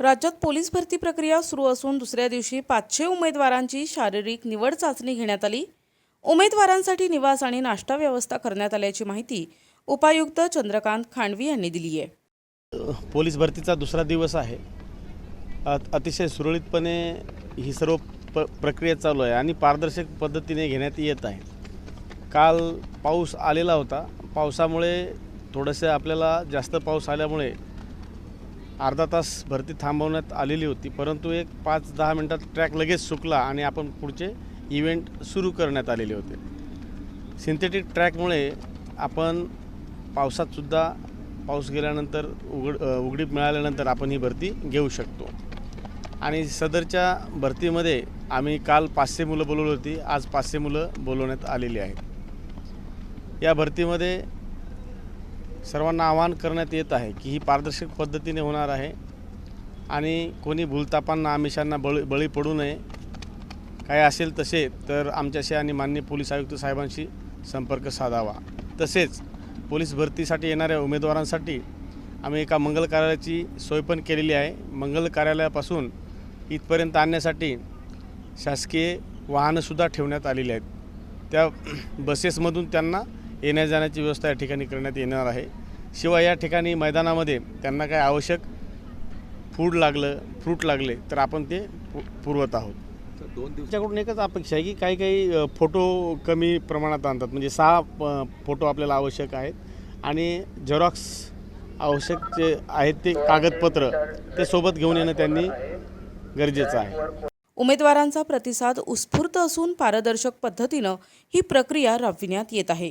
राज्यात पोलीस भरती प्रक्रिया सुरू असून दुसऱ्या दिवशी पाचशे उमेदवारांची शारीरिक निवड चाचणी घेण्यात आली. उमेदवारांसाठी निवास आणि नाश्ता व्यवस्था करण्यात आल्याची माहिती उपायुक्त चंद्रकांत खांडवी यांनी दिली आहे. पोलीस भरतीचा दुसरा दिवस आहे. अत- अतिशय सुरळीतपणे ही सर्व प प्रक्रिया चालू आहे आणि पारदर्शक पद्धतीने घेण्यात येत आहे. काल पाऊस आलेला होता. पावसामुळे थोडंसं आपल्याला जास्त पाऊस आल्यामुळे अर्धा तास भरती थांबवण्यात आलेली होती परंतु एक पाच दहा मिनटात ट्रॅक लगेच सुकला आणि आपण पुढचे इव्हेंट सुरू करण्यात आलेले होते. सिंथेटिक ट्रॅकमुळे आपण पावसातसुद्धा पाऊस गेल्यानंतर उघड उघडीप मिळाल्यानंतर आपण ही भरती घेऊ शकतो. आणि सदरच्या भरतीमध्ये आम्ही काल पाचशे मुलं बोलवली होती आज पाचशे मुलं बोलवण्यात आलेली आहेत. या भरतीमध्ये सर्वांना आवाहन करण्यात येत आहे की ही पारदर्शक पद्धतीने होणार आहे आणि कोणी भूलतापांना आमिषांना बळी बळी पडू नये. काय असेल तसे तर आमच्याशी आणि मान्य पोलीस आयुक्त साहेबांशी संपर्क साधावा. तसेच पोलीस भरतीसाठी येणाऱ्या उमेदवारांसाठी आम्ही एका मंगल कार्यालयाची सोय पण केलेली आहे. मंगल कार्यालयापासून इथपर्यंत आणण्यासाठी शासकीय वाहनंसुद्धा ठेवण्यात आलेली आहेत. त्या बसेसमधून त्यांना येण्या जाण्याची व्यवस्था या ठिकाणी करण्यात येणार आहे. शिवाय या ठिकाणी मैदानामध्ये त्यांना काय आवश्यक फूड लागलं फ्रूट लागले तर आपण ते पु पुरवत आहोत. दोन दिवस एकच अपेक्षा आहे की काही काही फोटो कमी प्रमाणात आणतात. म्हणजे सहा फोटो आपल्याला आवश्यक आहेत आणि झेरॉक्स आवश्यक जे आहेत ते कागदपत्र ते सोबत घेऊन येणं त्यांनी गरजेचं आहे. उमेदवारांचा प्रतिसाद उत्स्फूर्त असून पारदर्शक पद्धतीनं ही प्रक्रिया राबविण्यात येत आहे.